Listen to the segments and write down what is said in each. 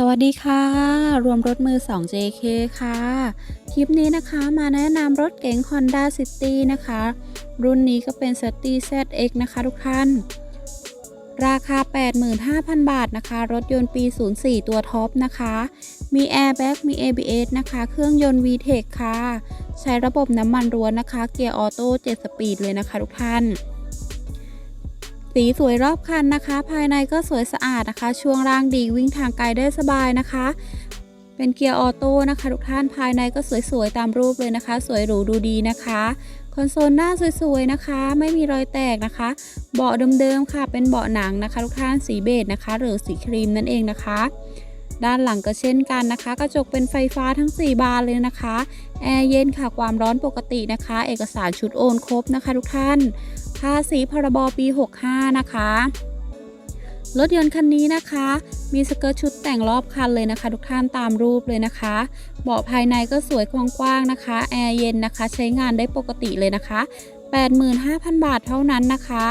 สวัสดีค่ะ รวมรถมือ 2 JK ค่ะ คลิปนี้นะคะมาแนะนำรถเก๋ง Honda City นะคะ รุ่นนี้ก็เป็น City ZX นะคะทุกท่าน ราคา 85,000 บาทนะคะ รถยนต์ปี 04 ตัวท็อปนะคะ มี Airbag มี ABS นะคะ เครื่องยนต์ VTEC ค่ะ ใช้ระบบน้ำมันล้วนนะคะ เกียร์ออโต้ 7 สปีดเลยนะคะทุกท่าน สีสวยรอบคันนะคะ ภายในก็สวยสะอาดนะคะ ช่วงล่างดีวิ่งทางไกลได้สบายนะคะ เป็นเกียร์ออโต้นะคะทุกท่านภายในก็สวยๆตามรูปเลยนะคะ สวยหรูดูดีนะคะคอนโซลหน้าสวยๆนะคะ ไม่มีรอยแตกนะคะ เบาะเดิมๆค่ะ เป็นเบาะหนังนะคะ ทุกท่านสีเบจนะคะ หรือสีครีมนั่นเองนะคะ ด้านหลังก็เช่นกันนะคะ กระจกเป็นไฟฟ้าทั้ง 4 บานเลยนะคะแอร์เย็นค่ะความร้อนปกตินะคะ เอกสารชุดโอนครบนะคะ ทุกท่าน ภาษีพรบปี 65 นะคะ รถยนต์คันนี้นะคะ มีสเกิร์ตชุดแต่งรอบคันเลยนะคะ ทุกท่านตามรูปเลยนะคะ เบาะภายในก็สวยกว้างๆนะคะ แอร์เย็นนะคะ ใช้งานได้ปกติเลยนะคะ85,000 บาทเท่านั้นนะคะ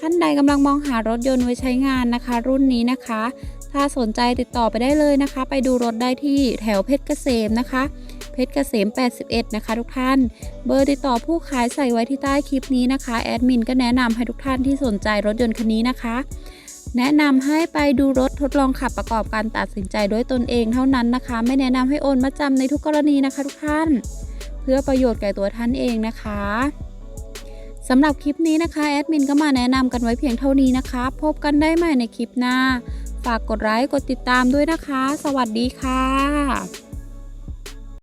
ท่านใดกำลังมองหารถยนต์ไว้ใช้งานนะคะ รุ่นนี้นะคะ ถ้าสนใจติดต่อไปได้เลยนะคะ ไปดูรถได้ที่แถวเพชรเกษมนะคะ เพชรเกษม 81 นะคะทุกท่าน เบอร์ติดต่อผู้ขายใส่ไว้ที่ใต้คลิปนี้นะคะ แอดมินก็แนะนำให้ทุกท่านที่สนใจรถยนต์คันนี้นะคะ แนะนำให้ไปดูรถทดลองขับประกอบการตัดสินใจด้วยตนเองเท่านั้นนะคะ ไม่แนะนำให้โอนมาจำในทุกกรณีนะคะทุกท่าน เพื่อประโยชน์แก่ตัวท่านเองนะคะสำหรับคลิปนี้นะคะแอดมินก็มาแนะนำกันไว้เพียงเท่านี้นะคะ พบกันได้ใหม่ในคลิปหน้า ฝากกดไลค์กดติดตามด้วยนะคะ สวัสดีค่ะ